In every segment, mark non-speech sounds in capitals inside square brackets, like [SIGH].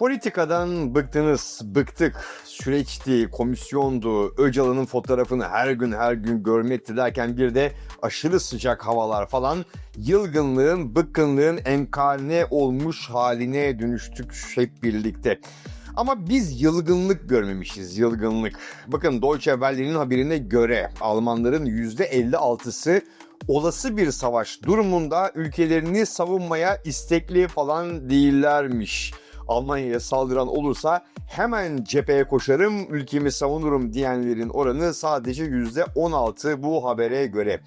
Politikadan bıktınız, bıktık. Süreçti, komisyondu, Öcalan'ın fotoğrafını her gün her gün görmekti derken bir de aşırı sıcak havalar falan yılgınlığın, bıkkınlığın enkarne olmuş haline dönüştük hep birlikte. Ama biz yılgınlık görmemişiz, yılgınlık. Bakın Deutsche Welle'nin haberine göre Almanların %56'sı olası bir savaş durumunda ülkelerini savunmaya istekli falan değillermiş. Almanya'ya saldıran olursa hemen cepheye koşarım, ülkemi savunurum diyenlerin oranı sadece %16 bu habere göre.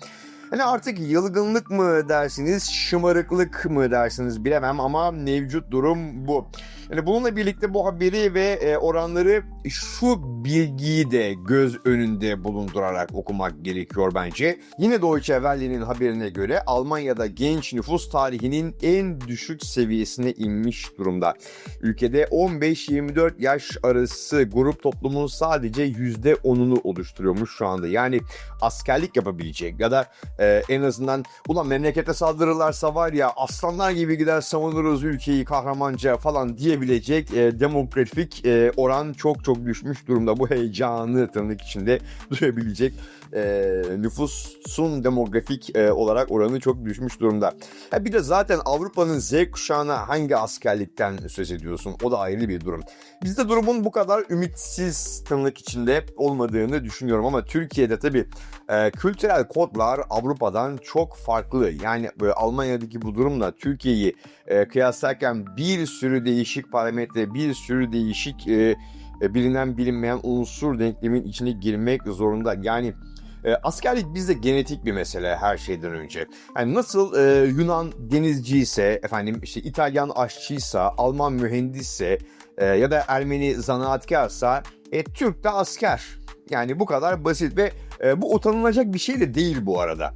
Hani artık yılgınlık mı dersiniz, şımarıklık mı dersiniz bilemem ama mevcut durum bu. Yani bununla birlikte bu haberi ve e, oranları şu bilgiyi de göz önünde bulundurarak okumak gerekiyor bence. Yine Deutsche Welle'nin haberine göre Almanya'da genç nüfus tarihinin en düşük seviyesine inmiş durumda. Ülkede 15-24 yaş arası grup toplumun sadece %10'unu oluşturuyormuş şu anda. Yani askerlik yapabilecek ya da e, en azından ulan memlekete saldırırlarsa var ya aslanlar gibi gider savunuruz ülkeyi kahramanca falan diyebilecek e, demografik e, oran çok çok düşmüş durumda. Bu heyecanı tırnak içinde [LAUGHS] duyabilecek e, nüfusun demografik e, olarak oranı çok düşmüş durumda. Ha, bir de zaten Avrupa'nın Z kuşağına hangi askerlikten söz ediyorsun? O da ayrı bir durum. Bizde durumun bu kadar ümitsiz tırnak içinde olmadığını düşünüyorum ama Türkiye'de tabii e, kültürel kodlar Avrupa'dan çok farklı. Yani böyle Almanya'daki bu durumla Türkiye'yi e, kıyaslarken bir sürü değişik parametre, bir sürü değişik e, e, bilinen bilinmeyen unsur denklemin içine girmek zorunda. Yani e, askerlik bizde genetik bir mesele her şeyden önce. Yani nasıl e, Yunan denizci ise, efendim işte İtalyan aşçıysa, Alman mühendisse e, ya da Ermeni zanaatkarsa e, Türk de asker. Yani bu kadar basit ve e, bu utanılacak bir şey de değil bu arada.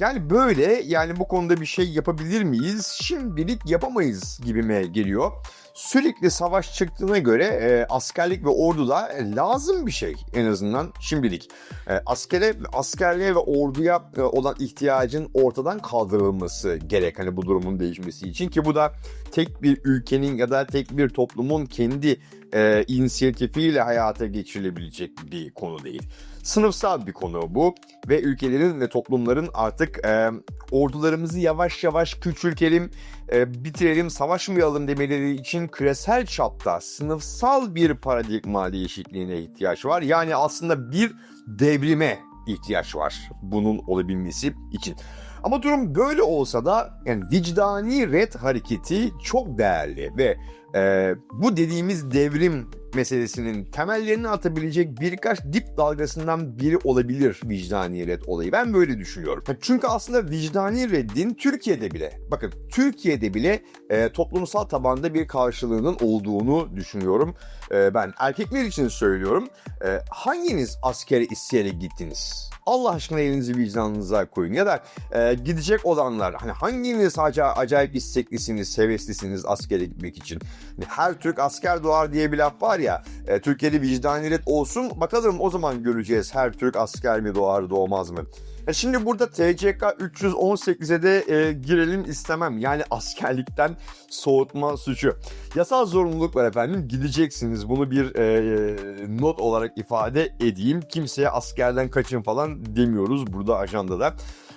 Yani böyle yani bu konuda bir şey yapabilir miyiz? Şimdilik yapamayız gibime geliyor. Sürekli savaş çıktığına göre e, askerlik ve orduda e, lazım bir şey en azından şimdilik. E, askere, askerliğe ve orduya e, olan ihtiyacın ortadan kaldırılması gerek hani bu durumun değişmesi için ki bu da tek bir ülkenin ya da tek bir toplumun kendi e, inisiyatifiyle hayata geçirilebilecek bir konu değil. Sınıfsal bir konu bu ve ülkelerin ve toplumların artık e, ordularımızı yavaş yavaş küçültelim, e, bitirelim, savaşmayalım demeleri için küresel çapta sınıfsal bir paradigma değişikliğine ihtiyaç var. Yani aslında bir devrime ihtiyaç var bunun olabilmesi için. Ama durum böyle olsa da yani vicdani red hareketi çok değerli ve e, bu dediğimiz devrim meselesinin temellerini atabilecek birkaç dip dalgasından biri olabilir vicdani red olayı. Ben böyle düşünüyorum. Çünkü aslında vicdani reddin Türkiye'de bile, bakın Türkiye'de bile e, toplumsal tabanda bir karşılığının olduğunu düşünüyorum. E, ben erkekler için söylüyorum. E, hanginiz askere isteyerek gittiniz? Allah aşkına elinizi vicdanınıza koyun. Ya da e, gidecek olanlar hani hanginiz acayip, acayip isteklisiniz, heveslisiniz askere gitmek için. Hani her Türk asker doğar diye bir laf var ya. E, Türkiye'de vicdani red olsun bakalım o zaman göreceğiz her Türk asker mi doğar doğmaz mı? E şimdi burada TCK 318'e de e, girelim istemem. Yani askerlikten soğutma suçu. Yasal zorunluluk var efendim. Gideceksiniz. Bunu bir e, e, not olarak ifade edeyim. Kimseye askerden kaçın falan demiyoruz burada ajandada.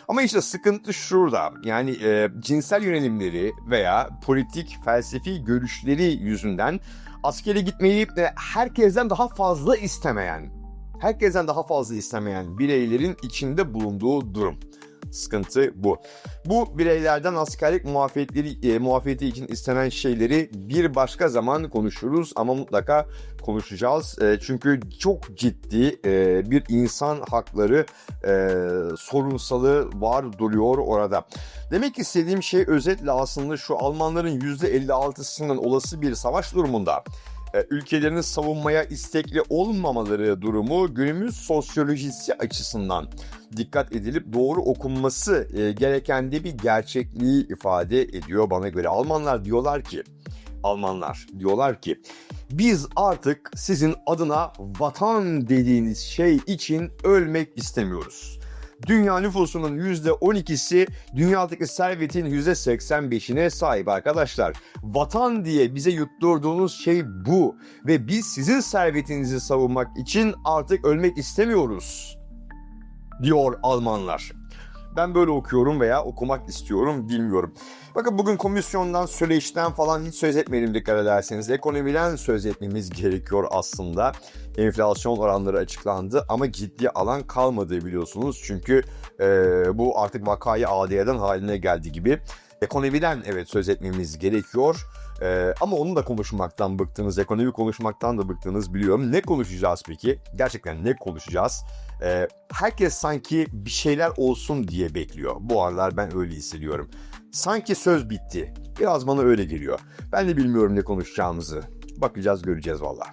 Ama işte sıkıntı şurada. Yani e, cinsel yönelimleri veya politik felsefi görüşleri yüzünden askere gitmeyi e, herkesten daha fazla istemeyen herkesten daha fazla istemeyen bireylerin içinde bulunduğu durum. Sıkıntı bu. Bu bireylerden askerlik muafiyetleri, e, muafiyeti için istenen şeyleri bir başka zaman konuşuruz ama mutlaka konuşacağız. E, çünkü çok ciddi e, bir insan hakları e, sorunsalı var duruyor orada. Demek istediğim şey özetle aslında şu Almanların %56'sının olası bir savaş durumunda e, ülkelerini savunmaya istekli olmamaları durumu günümüz sosyolojisi açısından dikkat edilip doğru okunması e, gereken de bir gerçekliği ifade ediyor bana göre. Almanlar diyorlar ki Almanlar diyorlar ki biz artık sizin adına vatan dediğiniz şey için ölmek istemiyoruz. Dünya nüfusunun %12'si dünyadaki servetin %85'ine sahip arkadaşlar. Vatan diye bize yutturduğunuz şey bu ve biz sizin servetinizi savunmak için artık ölmek istemiyoruz diyor Almanlar. Ben böyle okuyorum veya okumak istiyorum bilmiyorum. Bakın bugün komisyondan, süreçten falan hiç söz etmeyelim dikkat ederseniz. Ekonomiden söz etmemiz gerekiyor aslında. Enflasyon oranları açıklandı ama ciddi alan kalmadı biliyorsunuz. Çünkü e, bu artık vakayı adiyeden haline geldi gibi. Ekonomiden evet söz etmemiz gerekiyor. Ee, ama onu da konuşmaktan bıktınız, ekonomi konuşmaktan da bıktınız biliyorum. Ne konuşacağız peki? Gerçekten ne konuşacağız? Ee, herkes sanki bir şeyler olsun diye bekliyor. Bu aralar ben öyle hissediyorum. Sanki söz bitti. Biraz bana öyle geliyor. Ben de bilmiyorum ne konuşacağımızı. Bakacağız göreceğiz valla.